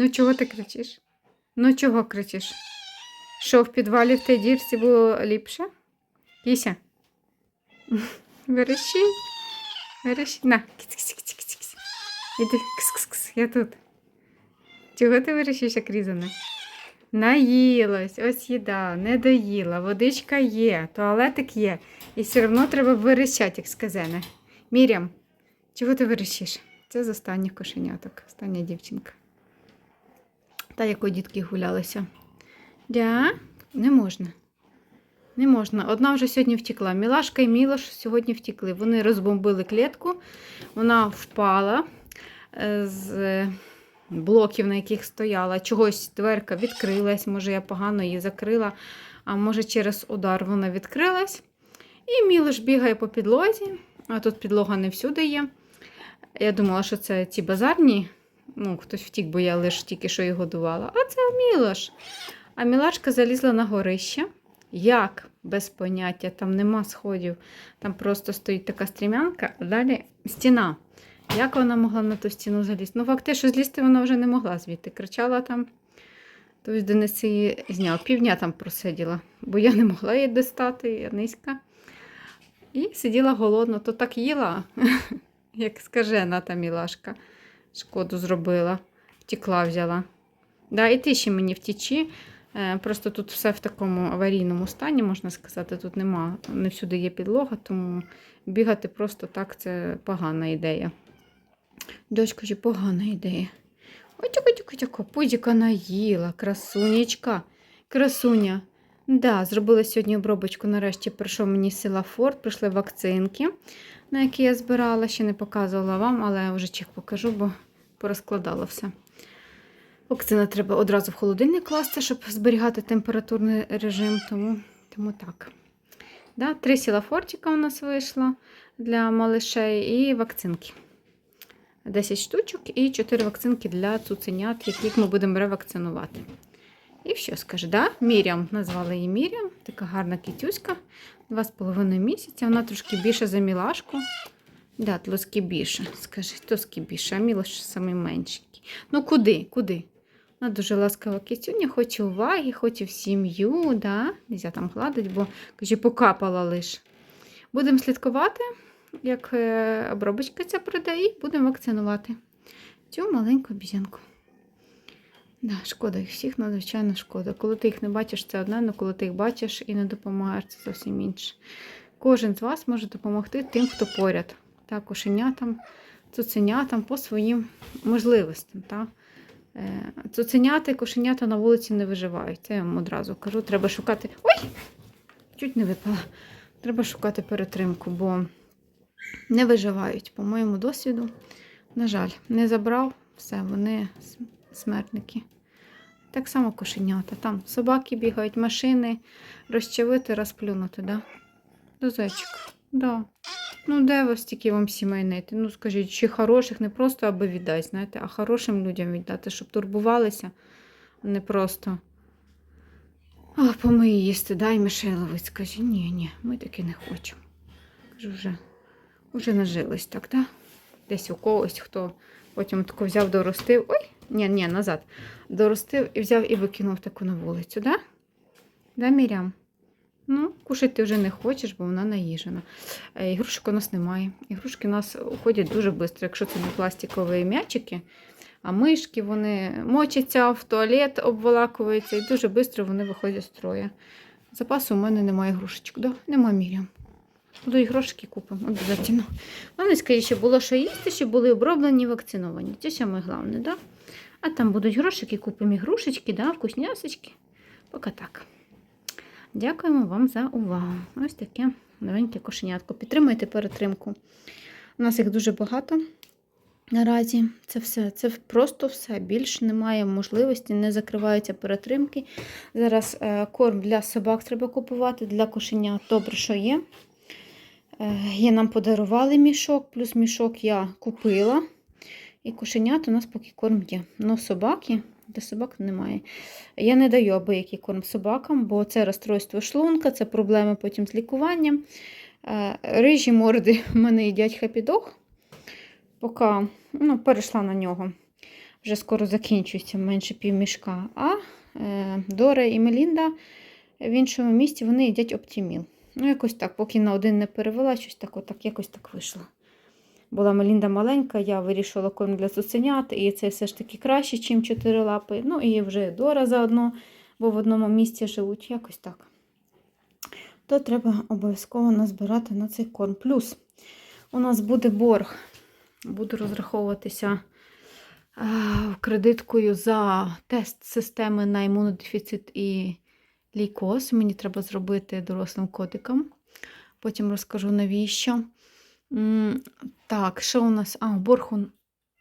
Ну, чого ти кричиш? Ну, чого кричиш? Що в підвалі в тій дірці було ліпше? Кіся? Верещи. Верещи. На, кіць-кіць-кіць-кіць. Іди, кс-кс-кс, я тут. Чого ти верещиш, як різане? Наїлась, ось їда, не доїла, водичка є, туалетик є. І все одно треба верещати, як сказане. Мірям, чого ти верещиш? Це з останніх кошеняток, остання дівчинка. Та, якої дітки гулялися. Дя? Не можна. Не можна. Одна вже сьогодні втекла. Мілашка і Мілош сьогодні втекли. Вони розбомбили клітку, вона впала е, з блоків, на яких стояла. Чогось дверка відкрилась, може, я погано її закрила, а може, через удар вона відкрилась. І Мілош бігає по підлозі, а тут підлога не всюди є. Я думала, що це ті базарні. Ну, хтось втік, бо я лише тільки що її годувала. А це Мілош. А Мілашка залізла на горище. Як? Без поняття, там нема сходів. Там просто стоїть така стрімянка, а далі стіна. Як вона могла на ту стіну залізти? Ну, факт те, що злізти вона вже не могла звідти. Кричала там. Тобто Денис її зняв. Півдня там просиділа, бо я не могла її достати, я низька. І сиділа голодно, то так їла, як скажена та мілашка. Шкоду зробила, втекла, взяла. Да, і ти ще мені втічі. Е, Просто тут все в такому аварійному стані, можна сказати. Тут нема, не всюди є підлога, тому бігати просто так це погана ідея. Дочка ж погана ідея. Тьоко, пудіка наїла, красунечка, красуня. Да, зробила сьогодні обробочку. Нарешті прийшов мені з села Форт, прийшли вакцинки, на які я збирала, ще не показувала вам, але вже чих покажу, бо порозкладала все. Вакцина треба одразу в холодильник класти, щоб зберігати температурний режим, тому, тому так. Да, три сіла фортика у нас вийшло для малишей і вакцинки. 10 штучок і 4 вакцинки для цуценят, яких ми будемо ревакцинувати. І що скаже, да? Мірям, назвали її Мірям, така гарна кітюська, 2,5 місяця. Вона трошки більше за мілашку. Да, трошки більше. Скажи, трошки більше, а Мілош самий меншенький. Ну куди? Куди? Вона дуже ласкава кітюня, хоче уваги, хоче в сім'ю. Да? Нельзя там гладить, бо каже, покапала лиш. Будемо слідкувати, як е, обробочка ця прийде, і будемо вакцинувати цю маленьку обізянку. Да, шкода їх всіх, надзвичайно шкода. Коли ти їх не бачиш, це одне, але коли ти їх бачиш і не допомагаєш, це зовсім інше. Кожен з вас може допомогти тим, хто поряд. Та, кошенятам, цуценятам по своїм можливостям. Та. Е, Цуценята і кошенята на вулиці не виживають. Це я вам одразу кажу. Треба шукати. Ой! Чуть не випала. Треба шукати перетримку, бо не виживають, по моєму досвіду. На жаль, не забрав все, вони смертники. Так само кошенята. Там собаки бігають, машини, розчавити, розплюнути, да? До зайчика. Да. Ну, де вас тільки вам сімей знайти? Ну, скажіть, чи хороших не просто аби віддати, знаєте, а хорошим людям віддати, щоб турбувалися, а не просто. А, помий їсти, дай Мишель ловить. Скажи, ні, ні, ми таки не хочемо. Кажу, вже, вже нажились так, да? Десь у когось, хто потім тако взяв, доростив. Ой, ні, ні, назад. Доростив і взяв і викинув таку на вулицю, да? Да, Мірям? Ну, кушати ти вже не хочеш, бо вона наїжена. Е, Ігрушок у нас немає. Ігрушки у нас уходять дуже швидко, якщо це не пластикові м'ячики, а мишки вони мочаться в туалет, обволакуються і дуже швидко вони виходять з строя. Запасу у мене немає ігрушечок. Да? Нема мірям. Буду ігрушки купимо, обов'язково. Вони що було що їсти, щоб були оброблені вакциновані. Це саме головне, да? А там будуть грошики, купимо ігрушечки, да, вкуснясочки. Поки так. Дякуємо вам за увагу. Ось таке новеньке кошенятко. Підтримуйте перетримку. У нас їх дуже багато наразі. Це все, це просто все. Більш немає можливості, не закриваються перетримки. Зараз е, корм для собак треба купувати, для кошенят. Добре, що є. Е, є нам подарували мішок, плюс мішок я купила. І кошенят у нас поки корм є. Ну, собаки, для собак немає. Я не даю абиякий корм собакам, бо це розстройство шлунка, це проблеми потім з лікуванням. Е, Рижі морди в мене їдять хепідох, поки ну, перейшла на нього. вже скоро закінчується, менше півмішка. А е, Дора і Мелінда в іншому місті вони їдять оптіміл. Ну, якось так, поки на один не перевела, щось так, отак, якось так вийшло. Була Мелінда маленька, я вирішила корм для цуценят, і це все ж таки краще, ніж чотири лапи. Ну і вже Дора заодно, бо в одному місті живуть, якось так. То треба обов'язково назбирати на цей корм. Плюс у нас буде борг. Буду розраховуватися е, кредиткою за тест системи на імунодефіцит і лейкоз. Мені треба зробити дорослим котикам. Потім розкажу навіщо. Так, що у нас? А, борг,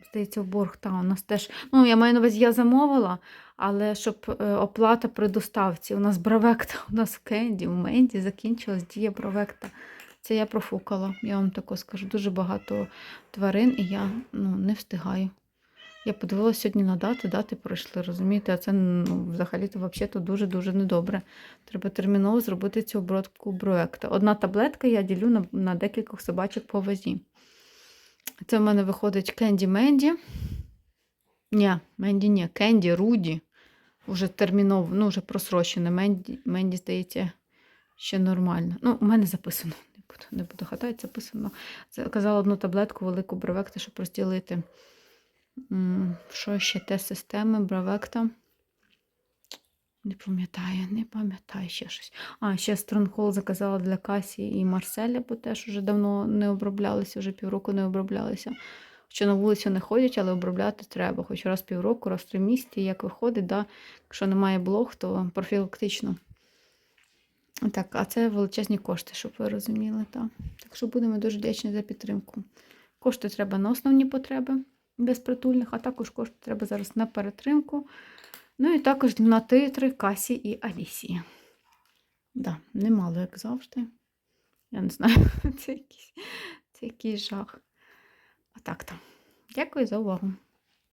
здається, борг, та, у нас теж. Ну, я маю на увазі, я замовила, але щоб е, оплата при доставці. У нас бравекта, у нас в Кенді, в Менді закінчилась дія бравекта. Це я профукала, я вам тако скажу. Дуже багато тварин, і я ну, не встигаю. Я подивилася сьогодні на дати, дати пройшли, розумієте? А це ну, взагалі-то взагалі дуже-дуже недобре. Треба терміново зробити цю обробку броекта. Одна таблетка я ділю на, на декількох собачок по вазі. Це в мене виходить Кенді Менді. Ні, Менді ні, Кенді, Руді. Уже терміново, ну, вже просрочене. Менді, Менді здається, ще нормально. Ну, у мене записано. Не буду, не буду хатати, записано. Казала одну таблетку велику бровекта, щоб розділити. Що ще те системи бровекта? Не пам'ятаю, не пам'ятаю ще щось. А, ще Стронгхол заказала для Касі і Марселя, бо теж вже давно не оброблялися, вже півроку не оброблялися. Хоча на вулицю не ходять, але обробляти треба. Хоч раз півроку, раз три місяці, як виходить, да? якщо немає блог, то профілактично. Так, а це величезні кошти, щоб ви розуміли. Так, так що будемо дуже вдячні за підтримку. Кошти треба на основні потреби безпритульних, а також кошти треба зараз на перетримку. Ну і також на титри, Касі і Алісії. Да, немало, як завжди. Я не знаю, це якийсь, це якийсь жах. А так то. Дякую за увагу.